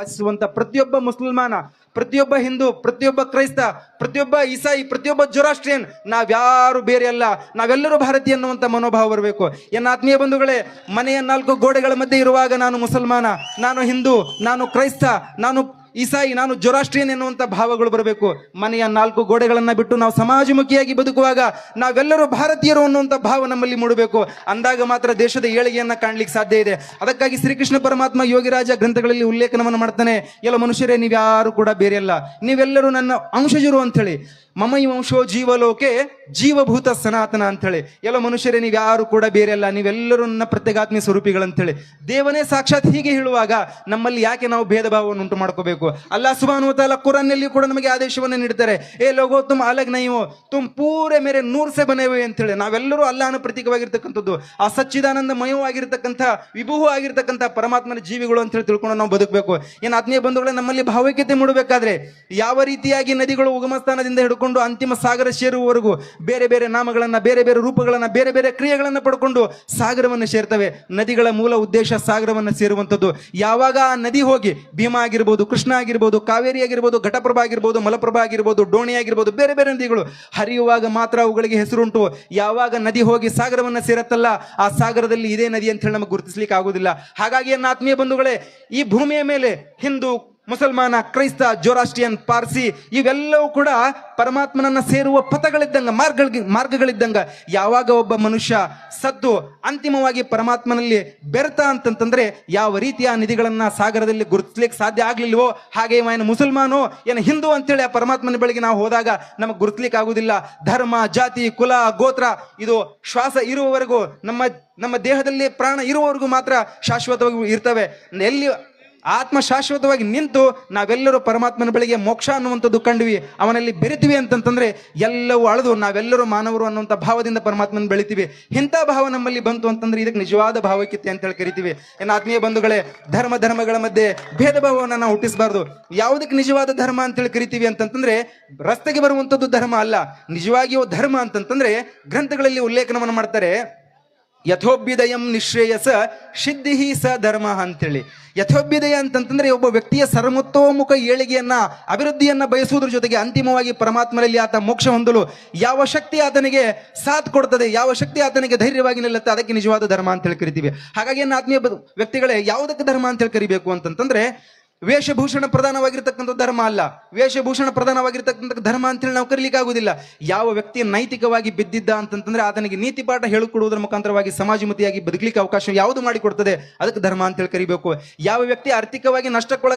ವಾಸಿಸುವಂತ ಪ್ರತಿಯೊಬ್ಬ ಮುಸಲ್ಮಾನ, ಪ್ರತಿಯೊಬ್ಬ ಹಿಂದೂ, ಪ್ರತಿಯೊಬ್ಬ ಕ್ರೈಸ್ತ, ಪ್ರತಿಯೊಬ್ಬ ಇಸಾಯಿ, ಪ್ರತಿಯೊಬ್ಬ ಜೊರಾಸ್ಟ್ರಿಯನ್ ನಾವ್ಯಾರು ಬೇರೆ ಅಲ್ಲ. ನಾವೆಲ್ಲರೂ ಭಾರತೀಯ ಅನ್ನುವಂತ ಮನೋಭಾವ ಬರಬೇಕು ಎನ್ನ ಆತ್ಮೀಯ ಬಂಧುಗಳೇ, ಮನೆಯ ನಾಲ್ಕು ಗೋಡೆಗಳ ಮಧ್ಯೆ ಇರುವಾಗ ನಾನು ಮುಸಲ್ಮಾನ, ನಾನು ಹಿಂದೂ, ನಾನು ಕ್ರೈಸ್ತ, ನಾನು ಇಸಾಯಿ ನಾನು ಜೊರಾಷ್ಟ್ರಿಯನ್ ಎನ್ನುವಂಥ ಭಾವಗಳು ಬರಬೇಕು. ಮನೆಯ ನಾಲ್ಕು ಗೋಡೆಗಳನ್ನು ಬಿಟ್ಟು ನಾವು ಸಮಾಜಮುಖಿಯಾಗಿ ಬದುಕುವಾಗ ನಾವೆಲ್ಲರೂ ಭಾರತೀಯರು ಅನ್ನುವಂಥ ಭಾವ ನಮ್ಮಲ್ಲಿ ಮೂಡಬೇಕು. ಅಂದಾಗ ಮಾತ್ರ ದೇಶದ ಏಳಿಗೆಯನ್ನ ಕಾಣ್ಲಿಕ್ಕೆ ಸಾಧ್ಯ ಇದೆ. ಅದಕ್ಕಾಗಿ ಶ್ರೀಕೃಷ್ಣ ಪರಮಾತ್ಮ ಯೋಗಿರಾಜ ಗ್ರಂಥಗಳಲ್ಲಿ ಉಲ್ಲೇಖನವನ್ನು ಮಾಡ್ತಾನೆ, ಎಲ್ಲ ಮನುಷ್ಯರೇ ನೀವು ಯಾರು ಕೂಡ ಬೇರೆಯಲ್ಲ. ನೀವೆಲ್ಲರೂ ನನ್ನ ಅಂಶಜರು ಅಂತೇಳಿ. ಮಮೈ ವಂಶೋ ಜೀವಲೋಕೆ ಜೀವಭೂತ ಸನಾತನ ಅಂತೇಳಿ ಎಲ್ಲ ಮನುಷ್ಯರೇ ನೀವ್ಯಾರು ಕೂಡ ಬೇರೆ ಅಲ್ಲ ನೀವೆಲ್ಲರೂ ನನ್ನ ಅಂತ ಸ್ವರೂಪಿಗಳಂತೇಳಿ ದೇವನೇ ಸಾಕ್ಷಾತ್ ಹೀಗೆ ಹೇಳುವಾಗ ನಮ್ಮಲ್ಲಿ ಯಾಕೆ ನಾವು ಭೇದ ಭಾವವನ್ನು ಉಂಟು ಮಾಡ್ಕೋಬೇಕು? ಅಲ್ಲ ಸುಬಾನು ತಾಲ ಕುರಾನ್ನಲ್ಲಿಯೂ ಕೂಡ ನಮಗೆ ಆದೇಶವನ್ನು ನೀಡ್ತಾರೆ, ಏ ಲೋಗೋ ತುಮ್ ಅಲಗ್ ನೈವೋ ತುಮ್ ಪೂರೆ ಮೇರೆ ನೂರ್ಸೆ ಅಂತ ಅಂತೇಳಿ ನಾವೆಲ್ಲರೂ ಅಲ್ಲಾನ ಪ್ರತೀಕವಾಗಿರ್ತಕ್ಕಂಥದ್ದು, ಆ ಸಚ್ಚಿದಾನಂದ ಮಯವಾಗಿರ್ತಕ್ಕಂಥ ವಿಭೂ ಆಗಿರ್ತಕ್ಕಂಥ ಪರಮಾತ್ಮನ ಜೀವಿಗಳು ಅಂತ ಹೇಳಿ ತಿಳ್ಕೊಂಡು ನಾವು ಬದುಕಬೇಕು. ಏನು ಆತ್ಮೀಯ ಬಂಧುಗಳೇ, ನಮ್ಮಲ್ಲಿ ಭಾವೈಕ್ಯತೆ ಮೂಡಬೇಕಾದ್ರೆ ಯಾವ ರೀತಿಯಾಗಿ ನದಿಗಳು ಉಗಮ ಸ್ಥಾನದಿಂದ ಹಿಡ್ಕೊಂಡು ಅಂತಿಮ ಸಾಗರ ಸೇರುವವರೆಗೂ ಬೇರೆ ಬೇರೆ ನಾಮಗಳನ್ನು, ಬೇರೆ ಬೇರೆ ರೂಪಗಳನ್ನು, ಬೇರೆ ಬೇರೆ ಕ್ರಿಯೆಗಳನ್ನು ಪಡ್ಕೊಂಡು ಸಾಗರವನ್ನು ಸೇರ್ತವೆ. ನದಿಗಳ ಮೂಲ ಉದ್ದೇಶ ಸಾಗರವನ್ನು ಸೇರುವಂಥದ್ದು. ಯಾವಾಗ ಆ ನದಿ ಹೋಗಿ ಭೀಮಾ ಆಗಿರ್ಬೋದು, ಕೃಷ್ಣ ಆಗಿರ್ಬೋದು, ಕಾವೇರಿ ಆಗಿರ್ಬೋದು, ಘಟಪ್ರಭಾ ಆಗಿರ್ಬೋದು, ಮಲಪ್ರಭಾ ಆಗಿರ್ಬೋದು, ಡೋಣಿ ಆಗಿರ್ಬೋದು, ಬೇರೆ ಬೇರೆ ನದಿಗಳು ಹರಿಯುವಾಗ ಮಾತ್ರ ಅವುಗಳಿಗೆ ಹೆಸರುಂಟು. ಯಾವಾಗ ನದಿ ಹೋಗಿ ಸಾಗರವನ್ನು ಸೇರತ್ತಲ್ಲ, ಆ ಸಾಗರದಲ್ಲಿ ಇದೇ ನದಿ ಅಂತ ಹೇಳಿ ನಮಗೆ ಗುರುತಿಸ್ಲಿಕ್ಕೆ ಆಗೋದಿಲ್ಲ. ಹಾಗಾಗಿ ನನ್ನ ಆತ್ಮೀಯ ಬಂಧುಗಳೇ, ಈ ಭೂಮಿಯ ಮೇಲೆ ಹಿಂದೂ ಮುಸಲ್ಮಾನ, ಕ್ರೈಸ್ತ ಜೋರಾಸ್ಟಿಯನ್ ಪಾರ್ಸಿ, ಇವೆಲ್ಲವೂ ಕೂಡ ಪರಮಾತ್ಮನನ್ನ ಸೇರುವ ಪಥಗಳಿದ್ದಂಗ, ಮಾರ್ಗಗಳಿಗೆ, ಮಾರ್ಗಗಳಿದ್ದಂಗ ಯಾವಾಗ ಒಬ್ಬ ಮನುಷ್ಯ ಸದ್ದು ಅಂತಿಮವಾಗಿ ಪರಮಾತ್ಮನಲ್ಲಿ ಬೆರ್ತ ಅಂತಂತಂದ್ರೆ ಯಾವ ರೀತಿಯ ನಿಧಿಗಳನ್ನ ಸಾಗರದಲ್ಲಿ ಗುರುತಿಸ್ಲಿಕ್ಕೆ ಸಾಧ್ಯ ಆಗ್ಲಿಲ್ವೋ, ಹಾಗೆ ಏನು ಮುಸಲ್ಮಾನು, ಏನು ಹಿಂದೂ ಅಂತೇಳಿ ಆ ಪರಮಾತ್ಮನ ಬಳಿಗೆ ನಾವು ಹೋದಾಗ ನಮಗೆ ಗುರುತಿಸ್ಲಿಕ್ಕೆ ಆಗುದಿಲ್ಲ. ಧರ್ಮ, ಜಾತಿ, ಕುಲ, ಗೋತ್ರ, ಇದು ಶ್ವಾಸ ಇರುವವರೆಗೂ ನಮ್ಮ ನಮ್ಮ ದೇಹದಲ್ಲಿ ಪ್ರಾಣ ಇರುವವರೆಗೂ ಮಾತ್ರ ಶಾಶ್ವತವಾಗಿ ಇರ್ತವೆ. ಎಲ್ಲಿ ಆತ್ಮ ಶಾಶ್ವತವಾಗಿ ನಿಂತು ನಾವೆಲ್ಲರೂ ಪರಮಾತ್ಮನ ಬಳಿಗೆ ಮೋಕ್ಷ ಅನ್ನುವಂಥದ್ದು ಕಂಡ್ವಿ, ಅವನಲ್ಲಿ ಬೆರಿತೀವಿ ಅಂತಂತಂದ್ರೆ ಎಲ್ಲವೂ ಅಳದು ನಾವೆಲ್ಲರೂ ಮಾನವರು ಅನ್ನುವಂಥ ಭಾವದಿಂದ ಪರಮಾತ್ಮನ ಬೆಳಿತೀವಿ. ಇಂಥ ಭಾವ ನಮ್ಮಲ್ಲಿ ಬಂತು ಅಂತಂದ್ರೆ ಇದಕ್ಕೆ ನಿಜವಾದ ಭಾವೈಕ್ಯತೆ ಅಂತ ಹೇಳಿ ಕರಿತೀವಿ. ಏನು ಆತ್ಮೀಯ ಬಂಧುಗಳೇ, ಧರ್ಮ ಧರ್ಮಗಳ ಮಧ್ಯೆ ಭೇದ ಭಾವವನ್ನು ನಾವು ಹುಟ್ಟಿಸಬಾರ್ದು. ಯಾವುದಕ್ಕೆ ನಿಜವಾದ ಧರ್ಮ ಅಂತೇಳಿ ಕರಿತೀವಿ ಅಂತಂತಂದ್ರೆ ರಸ್ತೆಗೆ ಬರುವಂಥದ್ದು ಧರ್ಮ ಅಲ್ಲ. ನಿಜವಾಗಿಯೂ ಧರ್ಮ ಅಂತಂತಂದ್ರೆ ಗ್ರಂಥಗಳಲ್ಲಿ ಉಲ್ಲೇಖನವನ್ನು ಮಾಡ್ತಾರೆ ಯಥೋಭ್ಯುದಯಂ ನಿಶ್ರೇಯಸ ಸಿದ್ಧಿ ಸ ಧರ್ಮ ಅಂತೇಳಿ. ಯಥೋಭ್ಯುದಯ ಅಂತಂತಂದ್ರೆ ಒಬ್ಬ ವ್ಯಕ್ತಿಯ ಸರ್ವತೋಮುಖ ಏಳಿಗೆಯನ್ನ, ಅಭಿವೃದ್ಧಿಯನ್ನ ಬಯಸುವುದ್ರ ಜೊತೆಗೆ ಅಂತಿಮವಾಗಿ ಪರಮಾತ್ಮನಲ್ಲಿ ಆತ ಮೋಕ್ಷ ಹೊಂದಲು ಯಾವ ಶಕ್ತಿ ಆತನಿಗೆ ಸಾಥ್ ಕೊಡ್ತದೆ, ಯಾವ ಶಕ್ತಿ ಆತನಿಗೆ ಧೈರ್ಯವಾಗಿ ನಿಲ್ಲುತ್ತೆ, ಅದಕ್ಕೆ ನಿಜವಾದ ಧರ್ಮ ಅಂತ ಹೇಳಿ ಕರಿತೀವಿ. ಹಾಗಾಗಿ ಆತ್ಮೀಯ ವ್ಯಕ್ತಿಗಳೇ, ಯಾವುದಕ್ಕೆ ಧರ್ಮ ಅಂತ ಹೇಳಿ ಕರಿಬೇಕು ಅಂತಂತಂದ್ರೆ ವೇಷಭೂಷಣ ಪ್ರಧಾನವಾಗಿರ್ತಕ್ಕಂಥ ಧರ್ಮ ಅಲ್ಲ. ವೇಷಭೂಷಣ ಪ್ರಧಾನವಾಗಿರ್ತಕ್ಕಂಥ ಧರ್ಮ ಅಂತೇಳಿ ನಾವು ಕರೀಲಿಕ್ಕೆ ಆಗುದಿಲ್ಲ. ಯಾವ ವ್ಯಕ್ತಿ ನೈತಿಕವಾಗಿ ಬಿದ್ದಿದ್ದ ಅಂತಂದ್ರೆ ಆತನಿಗೆ ನೀತಿ ಪಾಠ ಹೇಳಿಕೊಡುವುದರ ಮುಖಾಂತರವಾಗಿ ಸಮಾಜಮತಿಯಾಗಿ ಬದುಕಲಿಕ್ಕೆ ಅವಕಾಶ ಯಾವುದು ಮಾಡಿಕೊಡ್ತದೆ? ಅದಕ್ಕೆ ಧರ್ಮ ಅಂತೇಳಿ ಕರಿಬೇಕು. ಯಾವ ವ್ಯಕ್ತಿ ಆರ್ಥಿಕವಾಗಿ ನಷ್ಟಕ್ಕೊಳ